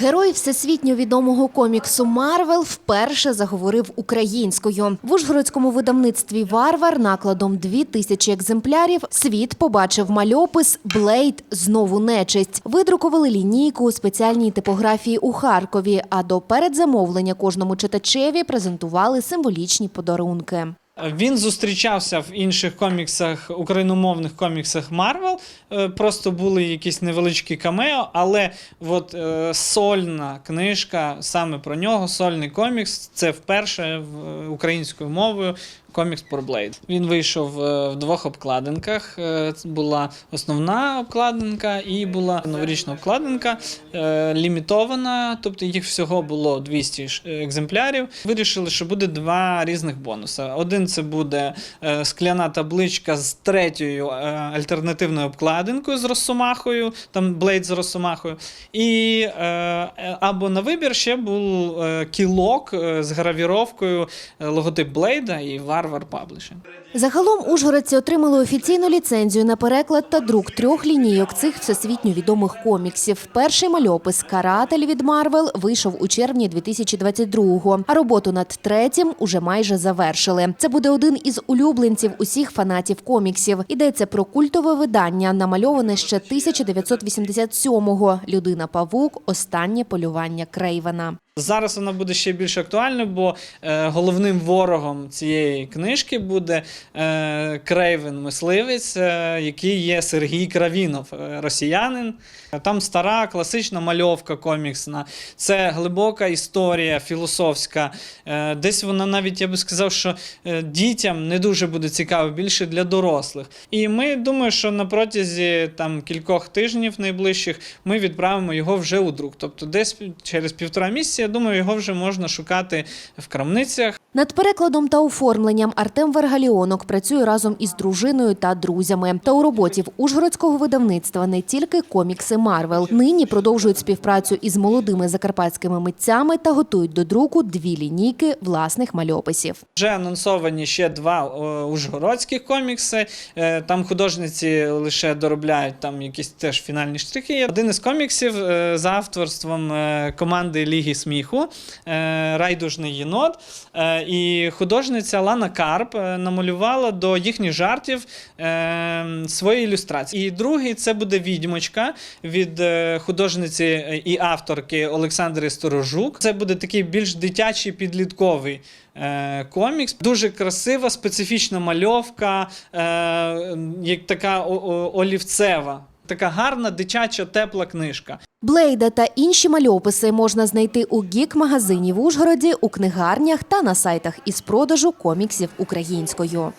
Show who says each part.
Speaker 1: Герой всесвітньо відомого коміксу Марвел вперше заговорив українською. В Ужгородському видавництві Варвар накладом дві тисячі екземплярів світ побачив мальопис Блейд знову нечисть. Видрукували лінійку у спеціальній типографії у Харкові. А до передзамовлення кожному читачеві презентували символічні подарунки.
Speaker 2: Він зустрічався в інших коміксах, україномовних коміксах Марвел. Просто були якісь невеличкі камео, але от е, сольна книжка саме про нього, сольний комікс. Це вперше українською мовою. Комікс про Блейд. Він вийшов е, в двох обкладинках. Е, це Була основна обкладинка і була новорічна обкладинка, е, лімітована, тобто їх всього було 200 екземплярів. Вирішили, що буде два різних бонуси. Один це буде е, скляна табличка з третьою е, альтернативною обкладинкою з Росомахою, там Блейд з Росомахою. І е, або на вибір ще був кілок з гравіровкою логотип Блейда і Варвар Паблішинг.
Speaker 1: Загалом ужгородці отримали офіційну ліцензію на переклад та друк трьох лінійок цих всесвітньо відомих коміксів. Перший мальопис Каратель від Марвел вийшов у червні 2022-го, а роботу над третім уже майже завершили. Це буде один із улюбленців усіх фанатів коміксів. Йдеться про культове видання, намальоване ще 1987-го. Людина Павук. Останнє полювання Крейвена.
Speaker 2: Зараз вона буде ще більш актуальною, бо е, головним ворогом цієї книжки буде е, Крейвен мисливець, е, який є Сергій Кравінов, е, росіянин. Там стара класична мальовка коміксна. Це глибока історія філософська. Е, десь вона навіть я би сказав, що е, дітям не дуже буде цікаво, більше для дорослих. І ми думаю, що на протязі там кількох тижнів найближчих ми відправимо його вже у друк. Тобто, десь через півтора місяця, я думаю, його вже можна шукати в крамницях.
Speaker 1: Над перекладом та оформленням Артем Вергаліонок працює разом із дружиною та друзями. Та у роботі в ужгородського видавництва не тільки комікси Марвел. Нині продовжують співпрацю із молодими закарпатськими митцями та готують до друку дві лінійки власних мальописів.
Speaker 2: Вже анонсовані ще два о, ужгородських комікси. Е, Там художниці лише доробляють там якісь теж фінальні штрихи. Один із коміксів е, за авторством е, команди Ліги сміху Райдужний єнот. І художниця Лана Карп е, намалювала до їхніх жартів е, свої ілюстрації. І другий це буде відьмочка від е, художниці і авторки Олександри Сторожук. Це буде такий більш дитячий підлітковий комікс. Дуже красива, специфічна мальовка, як така олівцева. Така гарна, дитяча, тепла книжка.
Speaker 1: Блейда та інші мальописи можна знайти у гік-магазині в Ужгороді, у книгарнях та на сайтах із продажу коміксів українською.